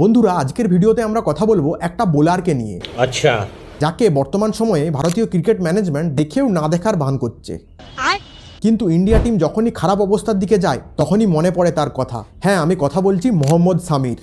বন্ধুরা আজকের ভিডিওতে আমরা কথা বলব একটা বোলারকে নিয়ে। আচ্ছা। যাকে বর্তমান সময়ে ভারতীয় ক্রিকেট ম্যানেজমেন্ট দেখেও না দেখার ভান করছে। কিন্তু ইন্ডিয়া টিম যখনই খারাপ অবস্থার দিকে যায় তখনই মনে পড়ে তার কথা। হ্যাঁ আমি কথা বলছি Mohammad Samir.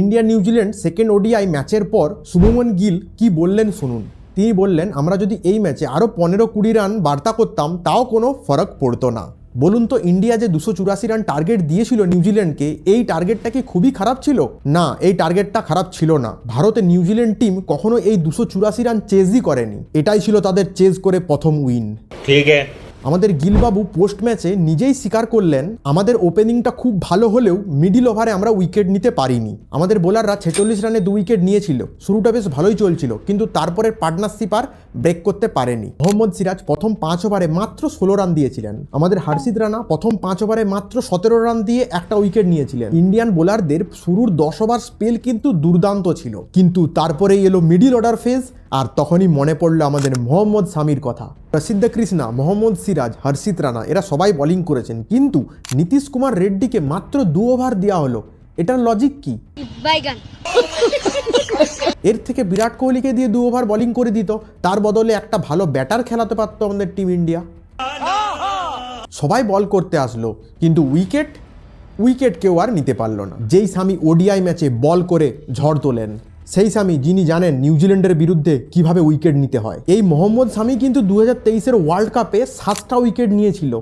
India New Zealand second ODI ম্যাচের পর শুভমন গিল কি বললেন শুনুন। তিনি বললেন আমরা যদি এই ম্যাচে আরও পনেরো কুড়ি রান বার্তা করতাম তাও কোনো ফরক পড়তো না। বলুন তো ইন্ডিয়া যে দুশো চুরাশি রান টার্গেট দিয়েছিল নিউজিল্যান্ডকে এই টার্গেটটা কি খুবই খারাপ ছিল? না, এই টার্গেটটা খারাপ ছিল না। ভারতে নিউজিল্যান্ড টিম কখনো এই দুশো চুরাশি রান চেজই করেনি। এটাই ছিল তাদের চেজ করে প্রথম উইন ঠিক আছে আমাদের গিলবাবু পোস্ট ম্যাচে নিজেই স্বীকার করলেন, আমাদের ওপেনিংটা খুব ভালো হলেও মিডিল ওভারে আমরা উইকেট নিতে পারিনি। আমাদের বোলাররা ছেচল্লিশ রানে দু উইকেট নিয়েছিল, শুরুটা বেশ ভালোই চলছিল, কিন্তু তারপরে পার্টনারশিপ আর ব্রেক করতে পারেনি। মোহাম্মদ সিরাজ প্রথম পাঁচ ওভারে মাত্র ষোলো রান দিয়েছিলেন। আমাদের হার্ষিদ রানা প্রথম পাঁচ ওভারে মাত্র সতেরো রান দিয়ে একটা উইকেট নিয়েছিলেন। ইন্ডিয়ান বোলারদের শুরুর দশ ওভার স্পেল কিন্তু দুর্দান্ত ছিল। কিন্তু তারপরে এলো মিডিল অর্ডার ফেজ আর তখনই মনে পড়ল আমাদের মোহাম্মদ সামির কথা। প্রসিদ্ধ কৃষ্ণা মোহাম্মদ সিরাজ হর্ষিত রানা এরা সবাই বোলিং করেছেন। কিন্তু নীতিশ কুমার রেড্ডিকে মাত্র দু ওভার দেওয়া হলো। এটার লজিক কি? এর থেকে বিরাট কোহলিকে দিয়ে দু ওভার বোলিং করে দিত। তার বদলে একটা ভালো ব্যাটার খেলাতে পারতো আমাদের টিম ইন্ডিয়া সবাই বল করতে আসলো। কিন্তু উইকেট উইকেট কেউ আর নিতে পারল না। যেই স্বামী ওডিআই ম্যাচে বল করে ঝড় তোলেন। সেই স্বামী যিনি জানেন নিউজিল্যান্ডের বিরুদ্ধে কীভাবে উইকেট নিতে হয়। এই মোহাম্মদ স্বামী কিন্তু দু হাজার তেইশের ওয়ার্ল্ড কাপে সাতটা উইকেট নিয়েছিল।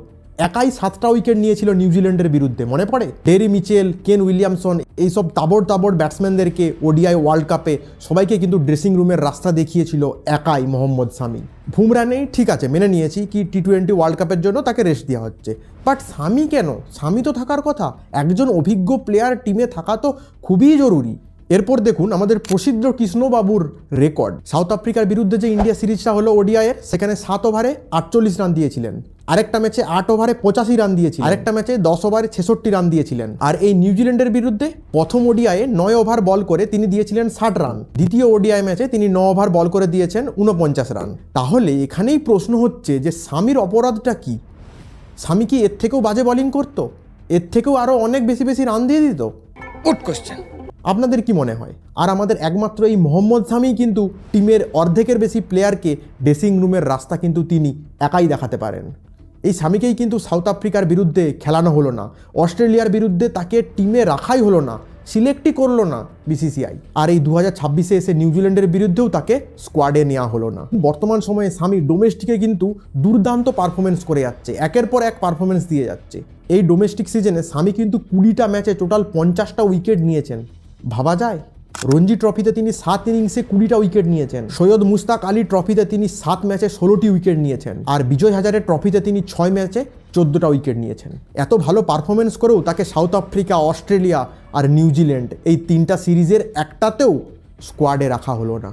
একাই সাতটা উইকেট নিয়েছিল নিউজিল্যান্ডের বিরুদ্ধে। মনে পড়ে? ডেরি মিচেল, কেন উইলিয়ামসন, এইসব তাবড় তাবড় ব্যাটসম্যানদেরকে ওডিআই ওয়ার্ল্ড কাপে সবাইকে কিন্তু ড্রেসিং রুমের রাস্তা দেখিয়েছিল একাই মোহাম্মদ সামি বুমরা নেই ঠিক আছে, মেনে নিয়েছি কি টি টোয়েন্টি ওয়ার্ল্ড কাপের জন্য তাকে রেস্ট দেওয়া হচ্ছে। বাট সামি কেন? সামি তো থাকার কথা। একজন অভিজ্ঞ প্লেয়ার টিমে থাকা তো খুবই জরুরি। এরপর দেখুন আমাদের প্রসিদ্ধ কৃষ্ণবাবুর রেকর্ড সাউথ আফ্রিকার বিরুদ্ধে যে ইন্ডিয়া সিরিজটা হলো ওডিআইয়ের সেখানে সাত ওভারে আটচল্লিশ রান দিয়েছিলেন। আরেকটা ম্যাচে আট ওভারে পঁচাশি রান দিয়েছিলেন। আরেকটা ম্যাচে দশ ওভারে ছেষট্টি রান দিয়েছিলেন। আর এই নিউজিল্যান্ডের বিরুদ্ধে প্রথম ওডিআইয়ে নয় ওভার বল করে তিনি দিয়েছিলেন ষাট রান দ্বিতীয় ওডিআই ম্যাচে তিনি ন ওভার বল করে দিয়েছেন উনপঞ্চাশ রান তাহলে এখানেই প্রশ্ন হচ্ছে যে স্বামীর অপরাধটা কি? স্বামী কি এর থেকেও বাজে বলিং করতো? এর থেকেও আরও অনেক বেশি বেশি রান দিয়ে দিত? আপনাদের কি মনে হয়? আর আমাদের একমাত্র এই মোহাম্মদ শামি কিন্তু টিমের অর্ধেকের বেশি প্লেয়ারকে ড্রেসিং রুমের রাস্তা কিন্তু তিনি একাই দেখাতে পারেন। এই স্বামীকেই কিন্তু সাউথ আফ্রিকার বিরুদ্ধে খেলানো হলো না। অস্ট্রেলিয়ার বিরুদ্ধে তাকে টিমে রাখাই হলো না, সিলেক্টই করল না বিসিসিআই। আর এই দু হাজার ছাব্বিশে এসে নিউজিল্যান্ডের বিরুদ্ধেও তাকে স্কোয়াডে নেওয়া হলো না। বর্তমান সময়ে স্বামী ডোমেস্টিকে কিন্তু দুর্দান্ত পারফরমেন্স করে যাচ্ছে, একের পর এক পারফরমেন্স দিয়ে যাচ্ছে। এই ডোমেস্টিক সিজনে স্বামী কিন্তু কুড়িটা ম্যাচে টোটাল পঞ্চাশটা উইকেট নিয়েছেন। ভাবা যায়? রঞ্জি ট্রফিতে তিনি সাত ইনিংসে কুড়িটা উইকেট নিয়েছেন। সৈয়দ মুস্তাক আলী ট্রফিতে তিনি সাত ম্যাচে ষোলোটি উইকেট নিয়েছেন। আর বিজয় হাজারের ট্রফিতে তিনি ছয় ম্যাচে চোদ্দোটা উইকেট নিয়েছেন। এত ভালো পারফরমেন্স করেও তাকে সাউথ আফ্রিকা, অস্ট্রেলিয়া আর নিউজিল্যান্ড এই তিনটা সিরিজের একটাতেও স্কোয়াডে রাখা হলো না।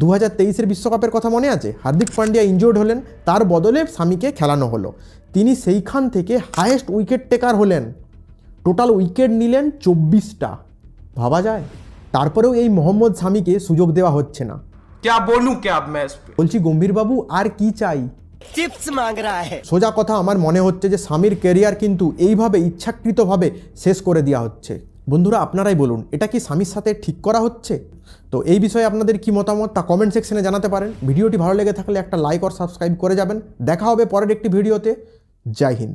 দু হাজার তেইশের বিশ্বকাপের কথা মনে আছে? হার্দিক পান্ডিয়া ইনজোর্ড হলেন, তার বদলে স্বামীকে খেলানো হলো। তিনি সেইখান থেকে হায়েস্ট উইকেট টেকার হলেন। টোটাল উইকেট নিলেন চব্বিশটা। ভাবা যায়? তারপরেও এই মোহাম্মদ স্বামীকে সুযোগ দেওয়া হচ্ছে না। ক্যা বলু ক্যা ম্যাচ বলছি গম্ভীরবাবু আর কি চাই? টিপস মাগ সোজা কথা আমার মনে হচ্ছে যে স্বামীর কেরিয়ার কিন্তু এইভাবে ইচ্ছাকৃতভাবে শেষ করে দেওয়া হচ্ছে। বন্ধুরা আপনারাই বলুন এটা কি স্বামীর সাথে ঠিক করা হচ্ছে? তো এই বিষয়ে আপনাদের কি মতামত তা কমেন্ট সেকশনে জানাতে পারেন। ভিডিওটি ভালো লেগে থাকলে একটা লাইক আর সাবস্ক্রাইব করে যাবেন। দেখা হবে পরের একটি ভিডিওতে। জয় হিন্দ।